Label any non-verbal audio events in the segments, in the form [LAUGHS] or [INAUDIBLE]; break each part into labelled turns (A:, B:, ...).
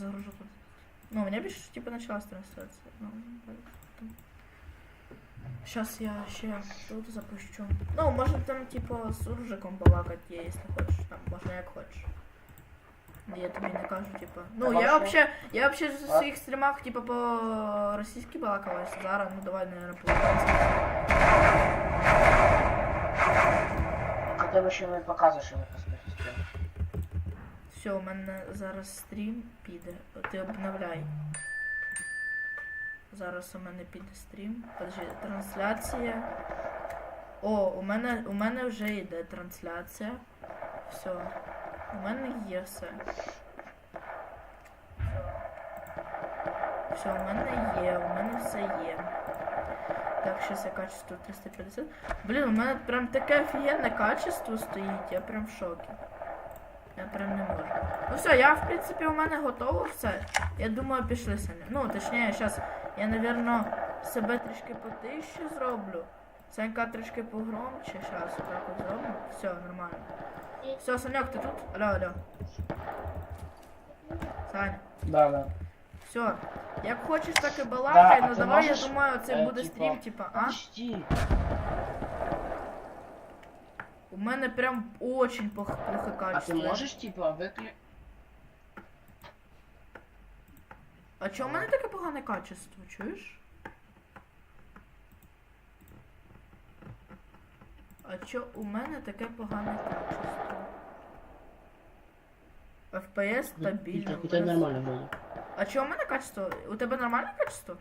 A: загружу тут. Ну, у меня більше типа началась трансляция. Ну, Сейчас я ще тут запущу. Ну, може там типа з Уржиком балакать є, якщо хочеш. Там, можна як хочеш. Я тобі не кажу, типа. Ну, я
B: Хорошо.
A: вообще, я вообще в своїх стрімах, типа, по російськи балакала, а зараз, ну давай, наверное, по українськи.
B: А тебе ще не показуєш, що ви посмотрите.
A: Все, у мене зараз стрім піде. Ти обновляй. Зараз у мене піде стрім. Подожди, трансляція. О, у мене, у мене вже йде трансляція. Все. У мене є все. Все, у мене є, у мене все є. Так, зараз я качество 350. Блін, у мене прям таке офігенне качество стоїть, я прям в шокі. Я прям не можу. Ну все, я в принципі у мене готово все. Я думаю, пішли самі. Ну, точніше, зараз я, напевно, себе трішки потише зроблю. Санька трішки погромче, зараз отак от зроблю. Все, нормально. Все, Саньок, ти тут? Алло, алло. Саня.
B: Да, да.
A: Все. Як хочеш, так і балакай,
B: Да, а
A: ну
B: ти
A: давай,
B: можеш,
A: я думаю, це
B: е,
A: буде
B: типа,
A: стрім, типа, а?
B: Подожди.
A: У мене прям очень плохо, плохо
B: А ты
A: качество.
B: можешь, типа, выключить?
A: А чого у мене таке погане качество, чуєш? А чо у мене таке погане качество? FPS стабільно.
B: Так, у
A: мене-
B: нормально вроде.
A: А чого у мене качество? У тебе нормальне качество?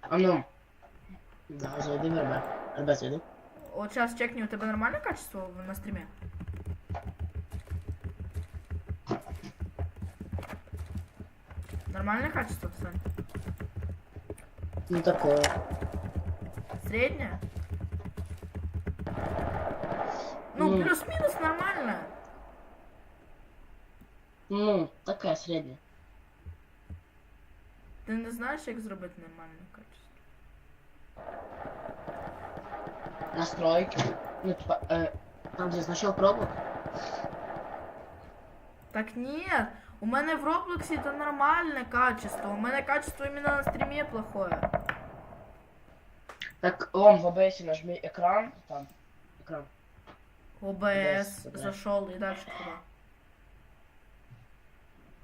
B: А ну. Да, зайди в РБ. РБ зайди.
A: От зараз чекни, у тебе нормальне качество в- на стрімі? Нормальне качество, Сань?
B: Ну такое.
A: Средняя? Ну,
B: Ну.
A: плюс-минус нормально.
B: Ну, такая средняя.
A: Ти не знаєш, як зробити нормальне качество?
B: Настройки. Ну, типа, э, там, где значок пробок.
A: Так ні, у мене в Роблоксі це нормальне качество. У мене качество іменно на стрімі плохое.
B: Так, он в OBS нажми экран. Там. Экран.
A: ОБС
B: да.
A: зашел и дальше куда?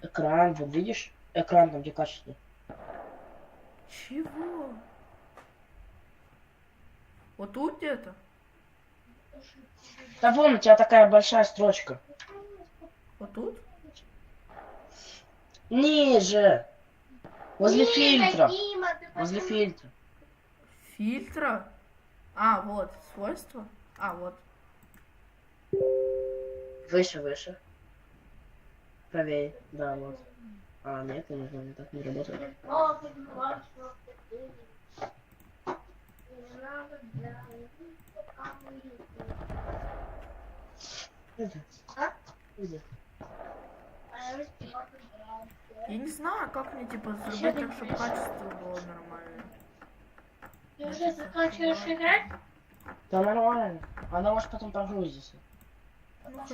B: Экран, вот видишь? Экран там, где качество.
A: Чего? Вот тут где-то?
B: Да вон у тебя такая большая строчка.
A: Вот тут?
B: Ниже. Возле фильтра. Возле фильтра.
A: Фильтра? А, вот, свойства? А, вот.
B: Выше, выше. Правее. Да, вот. А, нет, не знаю, не так не работает.
A: Я не знаю, как мне, типа, сделать так, чтобы качество было нормальное.
C: Ты уже заканчиваешь играть?
B: Да нормально. Она может потом прогрузится.
A: Ну.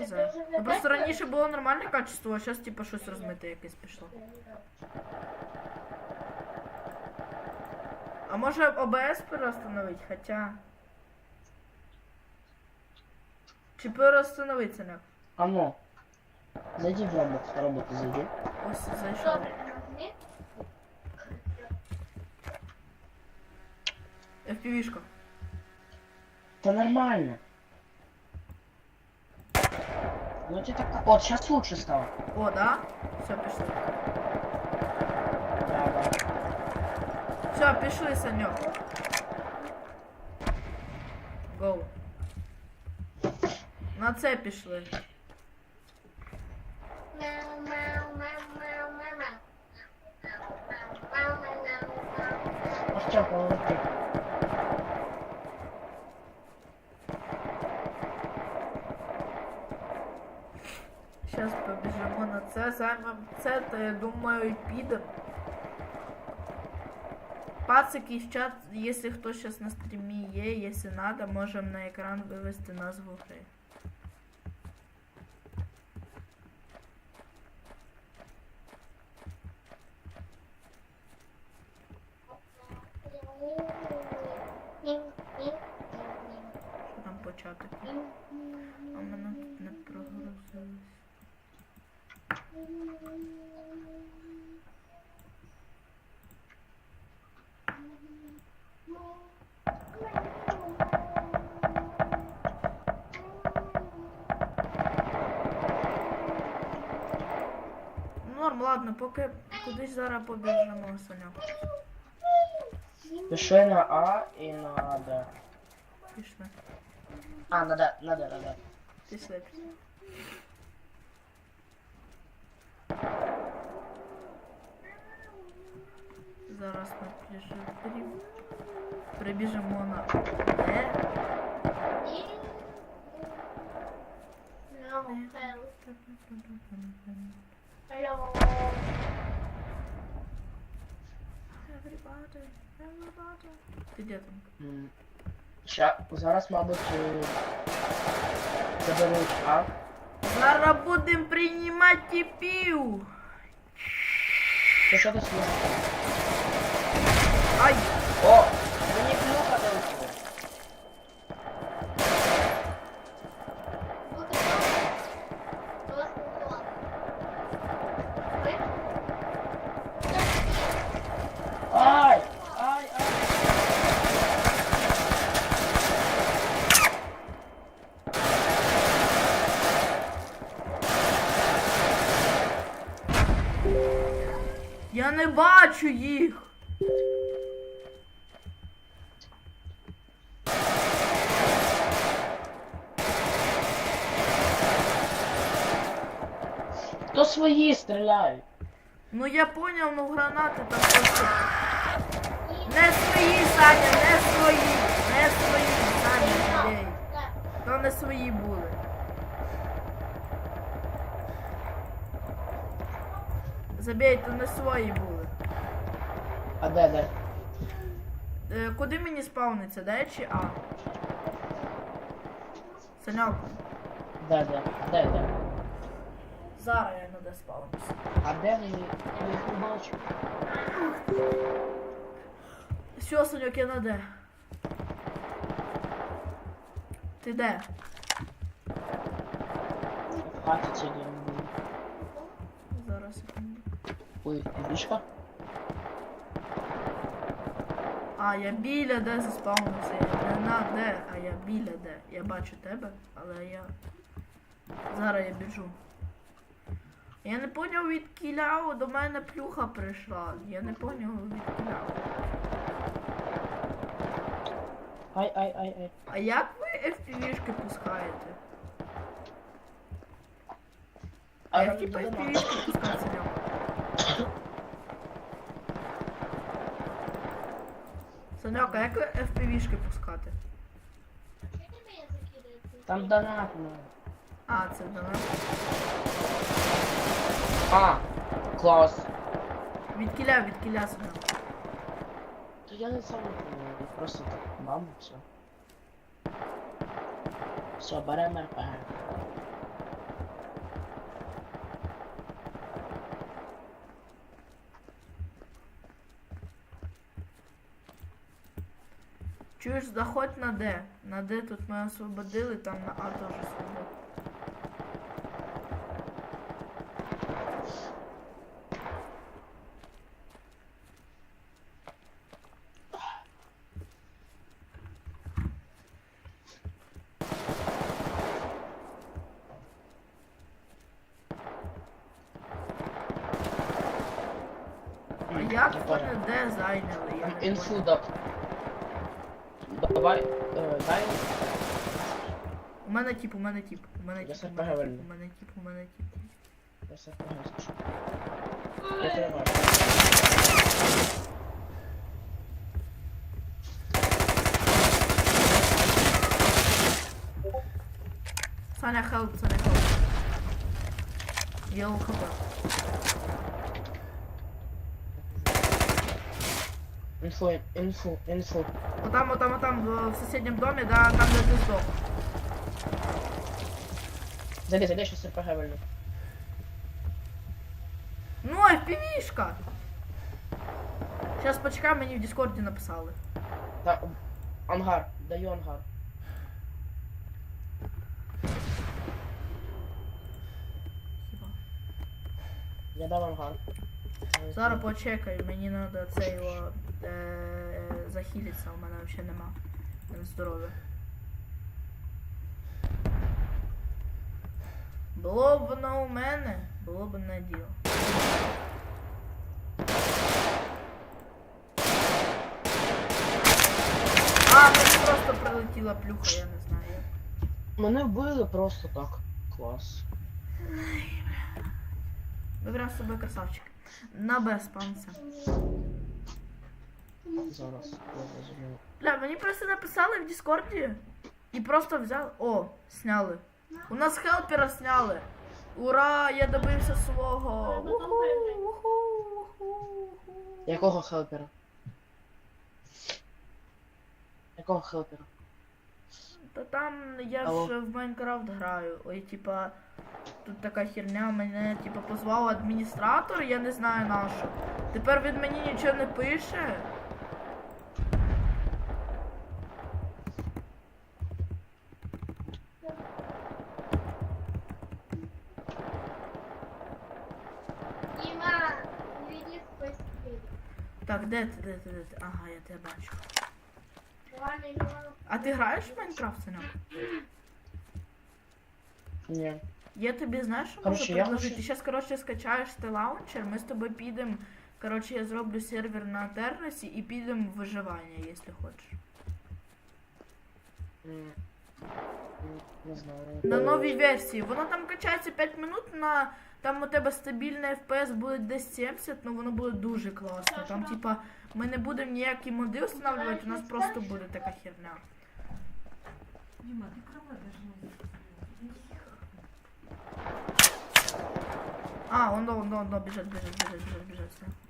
A: Ну, просто раніше було нормальне качество, а зараз, типа, щось розмите якесь пішло. А може ОБС переустановити, хоча... Чи переустановиться не?
B: А ну. Зайди в в работу зайди.
A: Ось зайшов. FPV-шка.
B: Да нормально. Ну тебе так... Вот, сейчас лучше стало.
A: О, да? Все, пішли.
B: Да, да.
A: Все, пішли, Саньок. Гоу. На це пішли.
B: Ну что, половинки?
A: Зараз побіжимо на це, займемо це, та я думаю, підемо. Пацики в чат, якщо хто зараз на стрімі є, якщо надо, можемо на екран вивести назву гри. Поки кудись зараз побіжимо, Саня.
B: Пиши на А і на Д.
A: Пішли.
B: А, на Д, на Д, на Д.
A: Пішли, пішли. Зараз ми прижив. Прибіжимо на Е.
C: No, hello.
A: Everybody, everybody. Ти де там?
B: М. Ща, зараз, мабуть, е, заберуть А.
A: Зараз будемо приймати тіпів.
B: Ти що ти слухаєш?
A: Ай!
B: О! Мені плюха дали.
C: Буде добре. Просто добре. Ви?
B: Ай! Ай, ай!
A: Я не бачу їх.
B: То свої стріляють.
A: Ну я поняв, ну гранати там просто. Не свої, Саня, не свої. Не свої, Саня, ідей. То не свої були. Забей, то не свої були.
B: А де, де?
A: Е, куди мені спавниться, де чи А? Саняку,
B: Де, де? Де, де?
A: зараз я не де спавнюся.
B: А де мені? Я їх не бачу.
A: Все, Саньок, я на де. Ти де?
B: В хаті ці де.
A: Зараз секунду.
B: Ой, бішка?
A: А, я біля де заспавнився. Я не на де, а я біля де. Я бачу тебе, але я. Зараз я біжу. Я не поняв від кіляу, до мене плюха прийшла. Я не поняв від кіляу.
B: Ай, ай, ай, ай.
A: А як ви FPV-шки пускаєте? А як типа FPV-шки пускати? Саньок, а як FPV-шки пускати?
B: Там донат, ну.
A: А, це до нас.
B: А, клас.
A: Від кіля, від кіля Саньок.
B: То я не сам не просто так бам, все. Все, беремо РПГ.
A: Чуєш, заходь на Д. На Д тут ми освободили, там на А теж свободили. А як вони
B: понял.
A: Д зайняли? Я не
B: Інфу
A: понял.
B: Да. Давай, е, дай.
A: У мене тип, у мене тип, у мене
B: Я все
A: у мене
B: правильно.
A: тип, у мене тип, у мене тип.
B: Я все. Я тебе.
A: Саня хелп, Саня хелп. Я ЛХП.
B: Інфу, інфу, інфу.
A: Вот там, вот там, вот там, в в соседнем доме, да, там где ты сдох.
B: Зайди, зайди, щас РПГ вольну.
A: Ну, FPV-шка! Сейчас почекай, мені в Дискорді написали.
B: Та, ангар, даю ангар.
A: Хіба.
B: Я дав ангар.
A: Зараз почекай, мені треба це його е, захилитися, у мене взагалі нема здоров'я. Було б воно у мене, було б на діло. А, мені просто прилетіла плюха, я не знаю.
B: Мене вбили просто так. Клас.
A: Виграв з собою красавчик. На Б спамся.
B: Зараз я розумію.
A: Бля, мені просто написали в Діскорді і просто взяли. О, сняли. У нас хелпера сняли. Ура! Я добився свого. Уху, уху, уху, уху.
B: Якого хелпера? Якого хелпера?
A: Та там я
B: Алло.
A: ж в Майнкрафт граю. Ой, типа, тут така херня, мене типа позвав адміністратор, я не знаю на що. Тепер він мені нічого не пише. Так, де ти, де ти, де ти? Ага, я тебе бачу. А ти граєш в Майнкрафт, синок?
B: Ні.
A: Я тобі знаєш, що можу предложити? Ти зараз, коротше, скачаєш ти лаунчер, ми з тобою підемо. Коротше, я зроблю сервер на Тернесі і підемо в виживання, якщо хочеш.
B: Не знаю.
A: На новій версії. Воно там качається 5 минут на. Там у тебе стабільний FPS буде десь 70, ну воно буде дуже класно. Там, типа, ми не будемо ніякі моди встановлювати, у нас просто буде така херня.
D: Дима, ти кровать даже не
A: А, он, он, он, он, біжать, біжать, біжать, біжать, біжать.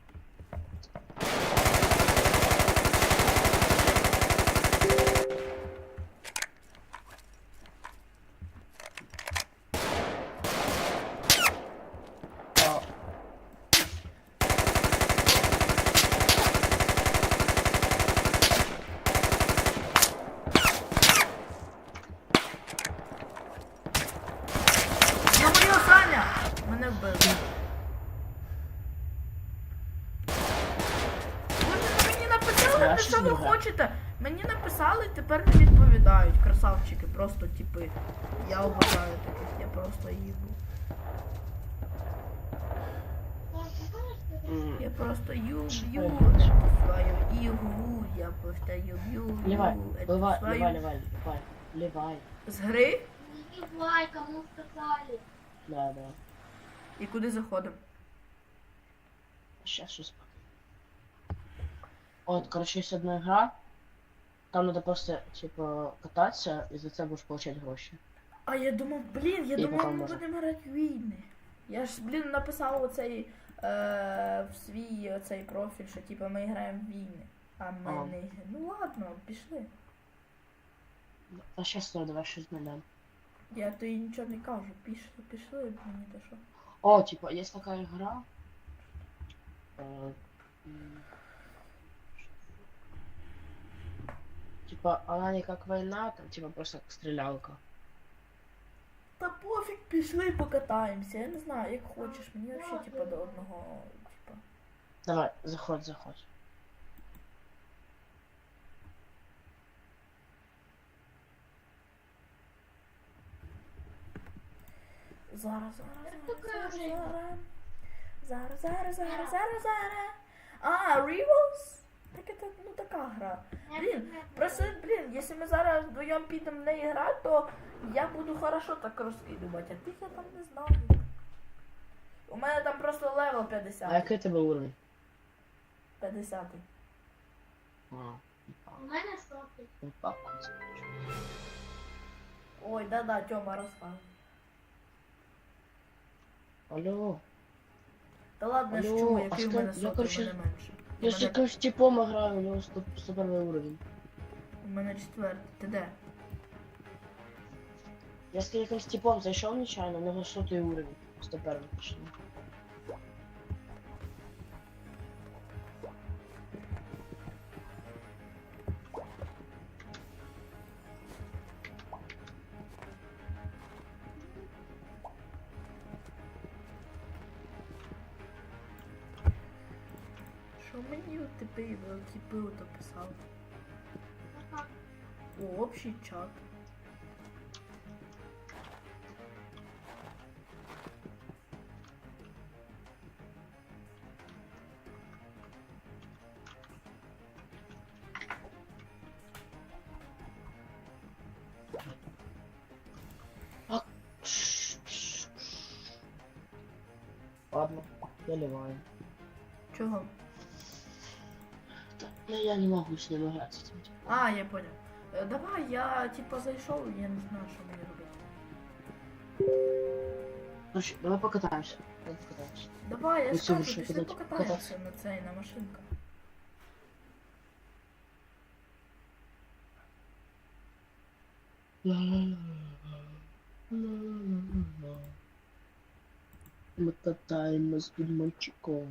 A: просто юбю
B: Что
A: эту
B: это?
A: свою игру, я просто люблю
B: Левай,
A: эту
B: левай,
A: свою...
B: левай, левай, левай, левай.
A: З гри?
C: Не давай, кому сказали.
B: Да, да.
A: І куди заходимо?
B: Сейчас щось. От, короче, есть одна игра. Там надо просто, типа, кататься, и за це будешь получать гроші.
A: А я думав, блін, я
B: І
A: думав,
B: поки
A: ми
B: можна.
A: будемо грати в війни. Я ж, блін, написав оцей е, в свій оцей профіль, що типа ми граємо в війни. А ми
B: А.
A: не. Ну ладно, пішли.
B: А сейчас ну, давай щось знайдем.
A: Я тобі нічого не кажу. Пішли, пішли мені то що.
B: О, типа, есть такая игра. Э, м, Типа, она не как война, там, типа, просто как стрелялка.
A: Пішли покатаємося. Я не знаю, як хочеш. Мені взагалі типа до одного, типа.
B: Давай, заходь, заходь.
A: Зараз, зараз, зараз, зараз. Зараз, зараз, зараз, зараз, зараз. А, Rivals? Так це, ну така гра. Блін, Просто, блін, якщо ми зараз вдвоєм підемо в неї грати, то я буду хорошо так розкидувати, а ти я там не знаю. У мене там просто левел 50.
B: А який тебе уровень?
A: 50.
B: А,
C: У мене соки.
B: ну папа.
A: Ой, да-да, Тьома розказує.
B: Алло,
A: Та ладно, я
B: Алло, а
A: який у мене
B: я,
A: сотий, у мене менше.
B: Я
A: мене,
B: якимсь типом играю, у него сто- суперный уровень.
A: у мене четвертий. Ти де?
B: Я с якимсь типом зайшов нечаянно, у него сотый уровень. 101 точно.
A: было то
C: писал.
A: О, общий чат.
B: Ладно, я.
A: Чего?
B: Ну я не могу с ним играть. с этим.
A: А, я понял. Е, Давай, я типа зайшов, я не знаю, що мені робити.
B: Короче, давай покатаемся. Давай покатаемся.
A: Давай, я
B: Ну,
A: ж
B: це
A: кажу,
B: вже
A: пішли
B: куди-
A: покатаємося на цей, на машинках.
B: Мы катаемся с мальчиком.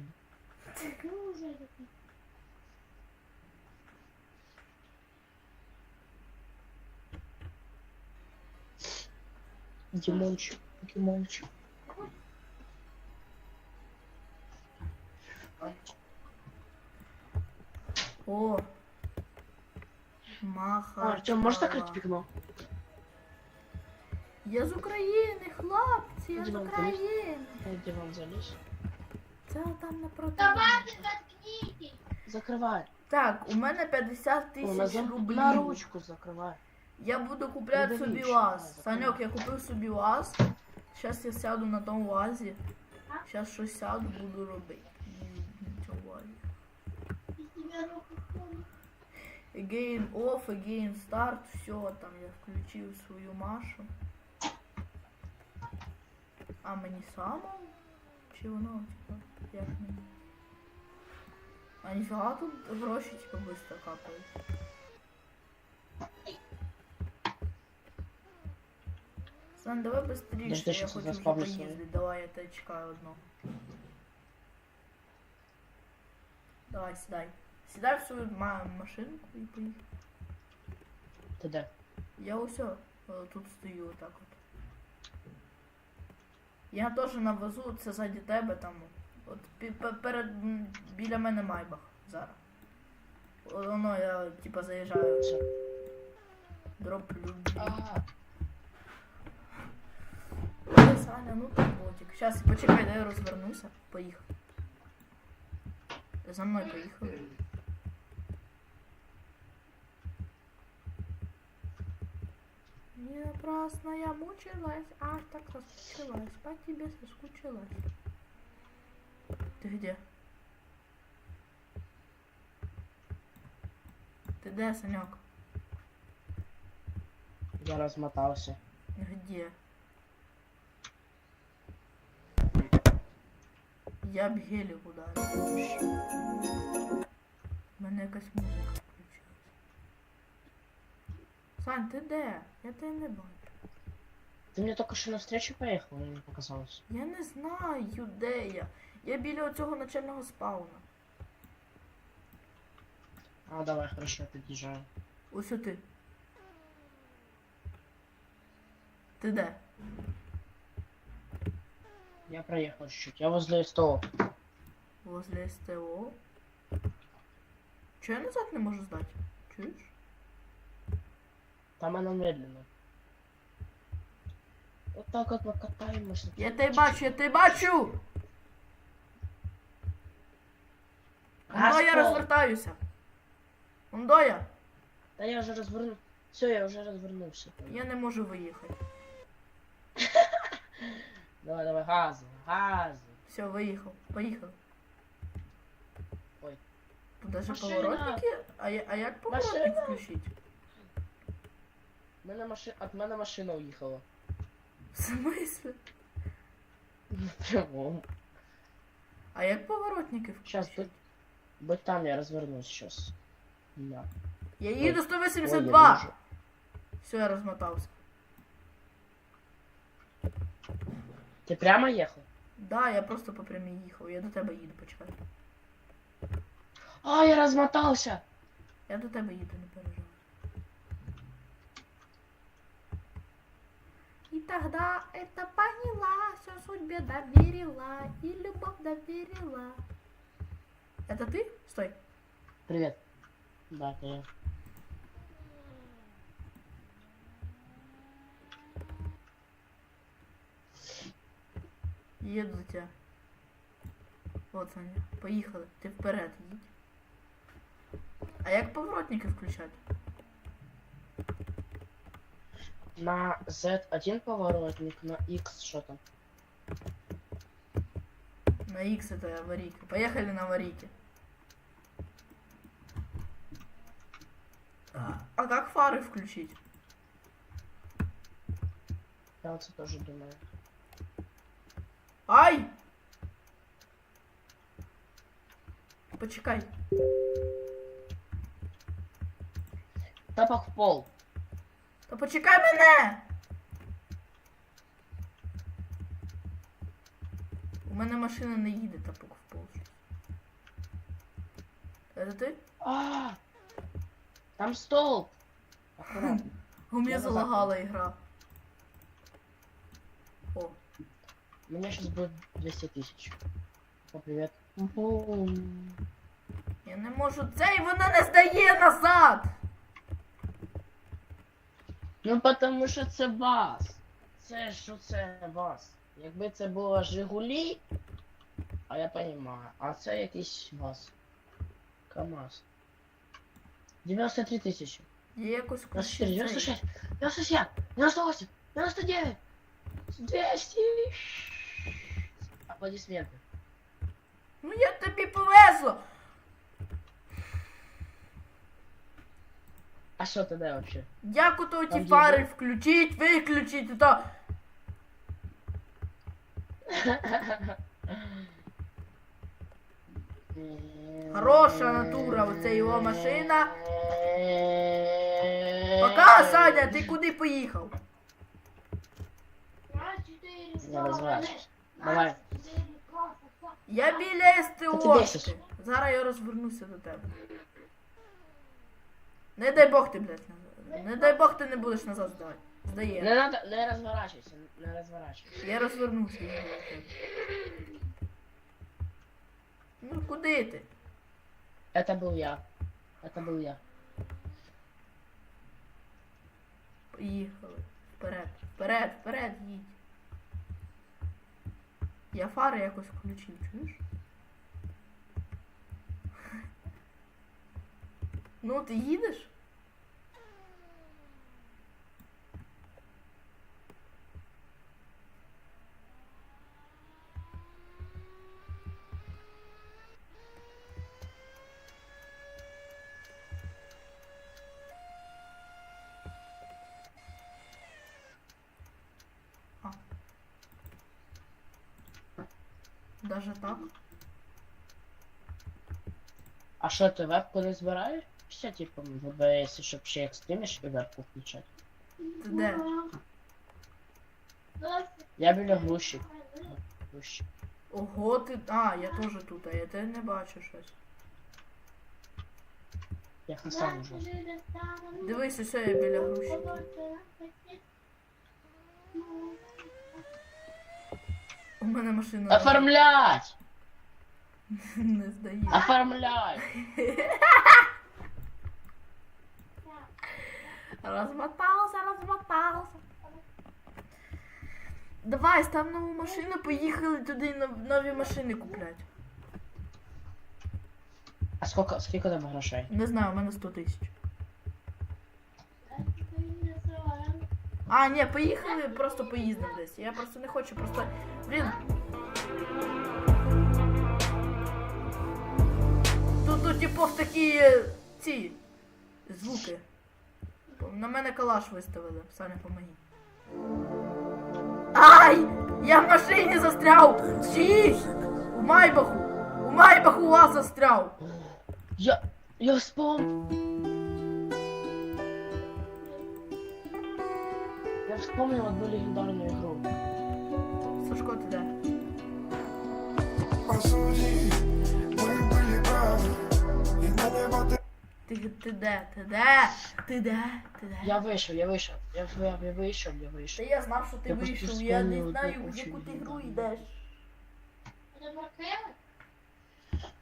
B: Димончик, Димончик.
A: О! Маха.
B: А, Артем, можешь закрыть пикно?
A: Я з України, хлопці, я з
B: Дімон,
A: України.
B: На диван залезь.
A: Це там напроти.
C: Давайте заткнитесь.
B: Закрывай.
A: Так, у мене 50
B: О, на,
A: тисяч
B: зам-
A: рублів.
B: на ручку закрывай.
A: Я буду купляти собі УАЗ.
B: закрий.
A: я купив собі УАЗ. Зараз я сяду на тому УАЗі. Зараз щось сяду, буду робити. Again off, again start, все, там я включив свою Машу. А мені само? Чи воно, типа, як мені? А ніфіга тут гроші, типа, быстро капають. Сан, давай быстрее,
B: Подожди,
A: я
B: щас
A: хочу
B: я заспавню
A: поїздити.
B: свою.
A: Давай, я тебе чекаю одну. Давай, сідай. Сідай в свою ма- машинку і поїхали.
B: Да?
A: Я усе тут стою отак от. Я теж на вазу, це ззаді тебе там. От пі- пе- перед м, біля мене майбах зараз. О, Воно я типа заїжджаю.
B: Все.
A: Дроп.
B: А,
A: Саня, ну ти ботик. Щас, почекай, дай я розвернуся. Поїхав. За мною поїхали. Не напрасно я мучилась, аж так соскучилась, по тебе соскучилась. Ты где? Ты где, Санек?
B: я размотался.
A: Где? Я б гелік ударив. У мене якась музика включилась. Сань, ти де? Я тебе не бачу.
B: Ты мне только что навстречу поехал, мне показалось.
A: Я не знаю, де я. Я біля цього начального спауна.
B: А, давай, хорошо, я подъезжаю.
A: Ось ти. Ти де?
B: Я проехал чуть-чуть. Я возле СТО.
A: Возле СТО. Чого я назад не можу здати? Чуєш?
B: Там она медленно. Вот так вот мы катаемся.
A: Я тебе бачу, я тебе бачу! Ондо я розвертаюся. Ондо я.
B: Да я уже разверну. Все, я уже развернулся.
A: Я не можу виїхати. [LAUGHS]
B: Давай, давай, газу, газу.
A: Все, виїхав. Поїхав.
B: Ой.
A: Даже
B: Машина!
A: поворотники. А, я- а як поворотник
B: Машина!
A: включить?
B: Мене маши... От мене машина уїхала.
A: В смысле?
B: Прямо.
A: А як поворотники
B: Щас,
A: включить?
B: Будь там, я развернусь сейчас. Да.
A: Я їду
B: Ой,
A: 182.
B: я вижу.
A: Все, я розмотався.
B: Ты прямо ехал?
A: Да, я просто по прямій їхав. Я до тебе їду, почекай.
B: А, я размотался!
A: Я до тебе їду, не переживай. И тогда это поняла, все судьбе доверила, и любовь доверила. Это ты? Стой.
B: Привет. Да, это Я.
A: Еду до тебя. Вот, Саня, поїхали. Ти вперед їдь. А як поворотники включати?
B: На Z1 поворотник, на X что там?
A: На X это аварийка. Поехали на аварийке. А, а как фары включить?
B: Я оце теж думаю.
A: Ай! Почекай.
B: Тапок в пол.
A: Та почекай мене! У мене машина не їде тапок в пол. Это ти?
B: А! Там столб. Аккуратно. [LAUGHS]
A: У мене залагала ігра. О,
B: У меня сейчас будет 200 тысяч. О, привет. Бум.
A: я не можу це і вона не здає назад!
B: Ну потому що це вас. Це що це вас. Якби це було Жигулі, а я понимаю, а це якийсь вас. КамАЗ. 93 тисячі.
A: Я якось
B: 94,
A: включу цей.
B: 96, 97, 98, 99, 200. Аплодисменты.
A: Ну як тобі повезло!
B: А що тоді вообще?
A: Як ото ті
B: Там
A: фари
B: дізель?
A: включить, виключить, то. Хороша натура, оце його машина. Пока, Саня, ти куди поїхав?
B: Не розворачуйся. Давай.
A: Я біля
B: Та ти бесиш.
A: СТОшки. Зараз я розвернуся до тебе. Не дай Бог ти, блядь, назад. Не дай Бог ти не будеш назад здавати. Здає.
B: Не надо, не розворачуйся, не розворачуйся.
A: Я розвернувся. я до тебе. Ну куди ти?
B: Это был я. Это был я.
A: Поїхали. Вперед, вперед, вперед, їдь. Я фари якось включив, чуєш? Ну, ти їдеш? Даже так?
B: А що ти вебку не збираєш? Ще типу в ОБС, щоб ще як стрімиш і вебку включати.
A: Ти де?
B: Я біля груші. Груші.
A: Ого, ти. А, я теж тут, а я тебе не бачу щось.
B: Я сам уже.
A: Дивись, ось я біля груші. У мене машина
B: Оформлять! [LAUGHS]
A: не здає.
B: Оформлять! [LAUGHS]
A: Розмотався, розмотався. Давай, став нову машину, поїхали туди нов- нові машини купляти.
B: А сколько, скільки там грошей?
A: Не знаю, у мене 100 тисяч. А, ні, поїхали, просто поїздимо десь. Я просто не хочу, просто. Блін. Тут, тут типу, такі е, ці звуки. На мене калаш виставили. Саня, помоги. Ай! Я в машині застряв! Стій! У Майбаху! У Майбаху вас застряв!
B: Я... Я вспомнил. Я вспомнил одну легендарную игру.
A: Сашко, ти де?
E: По суті, ми були праві, і на небо ти
A: Ти, ти де? Ти де? Ти де? Ти де?
B: Я вышел, я вышел. Я, я, я вышел, я
A: Та
B: вышел.
A: я знав, що ти
B: Я просто
A: вийшов, я не
B: вспомнив
A: знаю,
B: одну
A: в яку
B: очень
A: ти гру
B: легендарну.
A: йдеш.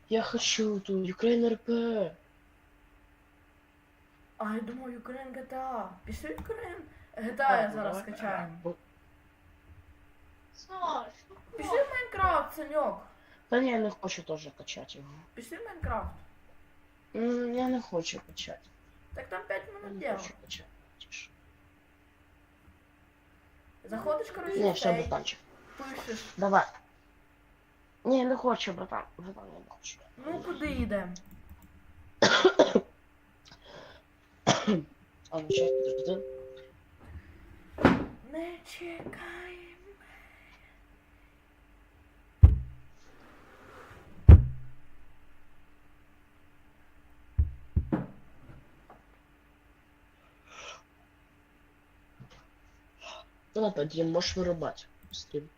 B: Я хочу ту Ukraine RP.
A: А я думаю, Ukraine GTA. Пішли Ukraine GTA я зараз скачаю. Пішли в Майнкрафт, Саньок.
B: Та ні, я не хочу теж качати його.
A: Пішли в Майнкрафт.
B: М, Я не хочу качати.
A: Так там 5
B: Я
A: минут
B: не
A: діло.
B: хочу качати. Тише.
A: Заходиш, коротше,
B: Ні,
A: в
B: все,
A: цей,
B: бутанчик.
A: пишеш.
B: Давай. Ні, не хочу, братан. Братан, я не хочу.
A: Ну куди йдемо? [COUGHS]
B: А ну щас підожди.
A: Не чекаємо.
B: Ну тоді можеш вирубати. Стрім.